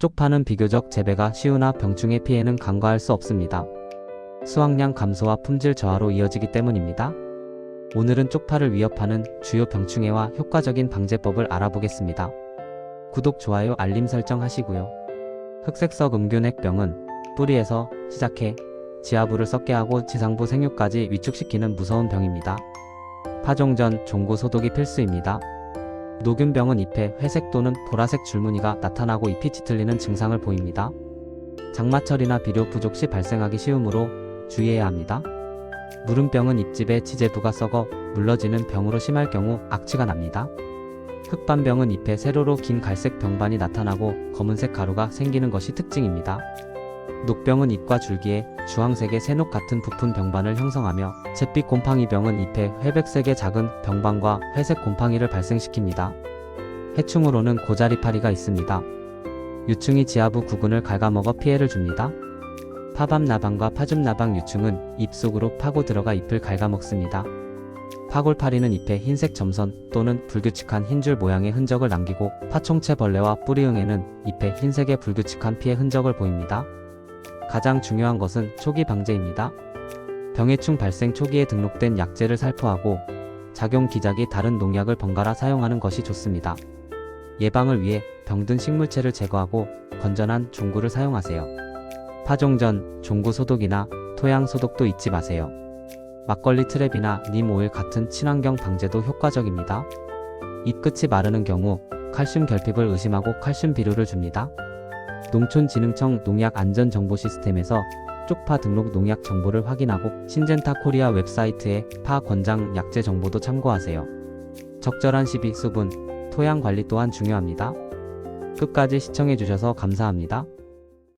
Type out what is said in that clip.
쪽파는 비교적 재배가 쉬우나 병충해 피해는 간과할 수 없습니다. 수확량 감소와 품질 저하로 이어지기 때문입니다. 오늘은 쪽파를 위협하는 주요 병충해와 효과적인 방제법을 알아보겠습니다. 구독, 좋아요, 알림 설정 하시고요. 흑색석 음균액병은 뿌리에서 시작해 지하부를 썩게 하고 지상부 생육까지 위축시키는 무서운 병입니다. 파종 전 종고 소독이 필수입니다. 녹균병은 잎에 회색 또는 보라색 줄무늬가 나타나고 잎이 짙을리는 증상을 보입니다. 장마철이나 비료 부족 시 발생하기 쉬우므로 주의해야 합니다. 무름병은 잎집에 지제부가 썩어 물러지는 병으로 심할 경우 악취가 납니다. 흑반병은 잎에 세로로 긴 갈색 병반이 나타나고 검은색 가루가 생기는 것이 특징입니다. 녹병은 잎과 줄기에 주황색의 새녹 같은 부푼 병반을 형성하며 잿빛 곰팡이병은 잎에 회백색의 작은 병반과 회색 곰팡이를 발생시킵니다. 해충으로는 고자리파리가 있습니다. 유충이 지하부 구근을 갉아먹어 피해를 줍니다. 파밤나방과 파줌나방 유충은 잎 속으로 파고 들어가 잎을 갉아먹습니다. 파골파리는 잎에 흰색 점선 또는 불규칙한 흰 줄 모양의 흔적을 남기고 파총채 벌레와 뿌리응애는 잎에 흰색의 불규칙한 피의 흔적을 보입니다. 가장 중요한 것은 초기 방제입니다. 병해충 발생 초기에 등록된 약제를 살포하고 작용 기작이 다른 농약을 번갈아 사용하는 것이 좋습니다. 예방을 위해 병든 식물체를 제거하고 건전한 종구를 사용하세요. 파종 전 종구 소독이나 토양 소독도 잊지 마세요. 막걸리 트랩이나 님 오일 같은 친환경 방제도 효과적입니다. 잎 끝이 마르는 경우 칼슘 결핍을 의심하고 칼슘 비료를 줍니다. 농촌진흥청 농약 안전 정보 시스템에서 쪽파 등록 농약 정보를 확인하고 신젠타 코리아 웹사이트의 파 권장 약제 정보도 참고하세요. 적절한 시비, 수분, 토양 관리 또한 중요합니다. 끝까지 시청해주셔서 감사합니다.